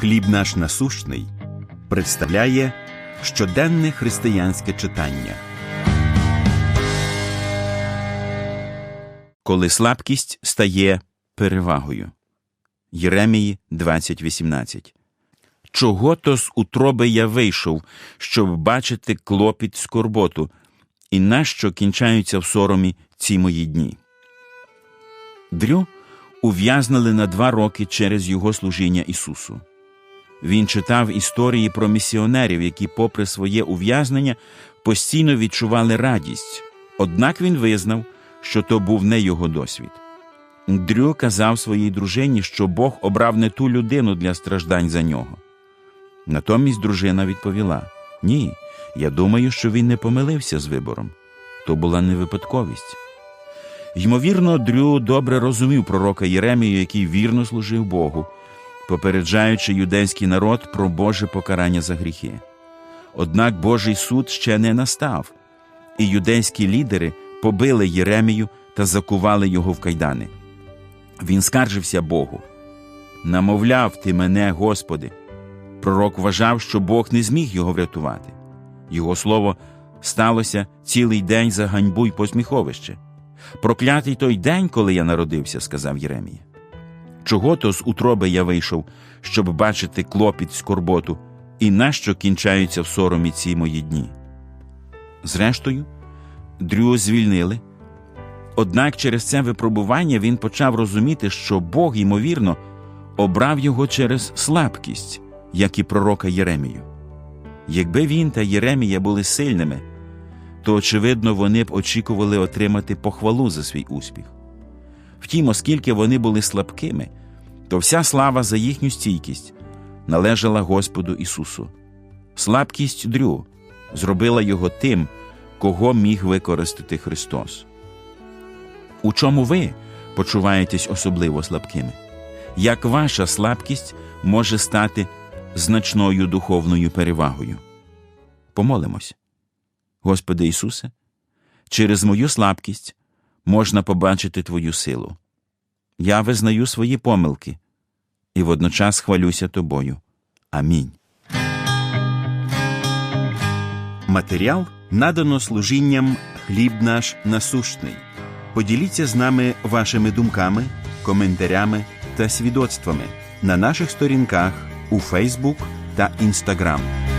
Хліб наш насущний представляє щоденне християнське читання. Коли слабкість стає перевагою. Єремії 20.18 Чого то з утроби я вийшов, щоб бачити клопіт скорботу, і нащо кінчаються в соромі ці мої дні? Дрю ув'язнили на два роки через його служіння Ісусу. Він читав історії про місіонерів, які, попри своє ув'язнення, постійно відчували радість, однак він визнав, що то був не його досвід. Дрю казав своїй дружині, що Бог обрав не ту людину для страждань за нього. Натомість дружина відповіла: Ні, я думаю, що він не помилився з вибором. То була не випадковість. Ймовірно, Дрю добре розумів пророка Єремію, який вірно служив Богу, попереджаючи юдейський народ про Боже покарання за гріхи. Однак Божий суд ще не настав, і юдейські лідери побили Єремію та закували його в кайдани. Він скаржився Богу. Намовляв ти мене, Господи. Пророк вважав, що Бог не зміг його врятувати. Його слово сталося цілий день за ганьбу й посміховище. Проклятий той день, коли я народився, сказав Єремія. Чого то з утроби я вийшов, щоб бачити клопіт скорботу, і нащо кінчаються в соромі ці мої дні? Зрештою, Дрю звільнили. Однак через це випробування він почав розуміти, що Бог, ймовірно, обрав його через слабкість, як і пророка Єремію. Якби він та Єремія були сильними, то, очевидно, вони б очікували отримати похвалу за свій успіх. Втім, оскільки вони були слабкими, то вся слава за їхню стійкість належала Господу Ісусу. Слабкість Дрю зробила його тим, кого міг використати Христос. У чому ви почуваєтесь особливо слабкими? Як ваша слабкість може стати значною духовною перевагою? Помолимось. Господи Ісусе, через мою слабкість можна побачити Твою силу. Я визнаю свої помилки і водночас хвалюся Тобою. Амінь. Матеріал надано служінням хліб наш насущний. Поділіться з нами вашими думками, коментарями та свідоцтвами на наших сторінках у Фейсбук та Інстаграм.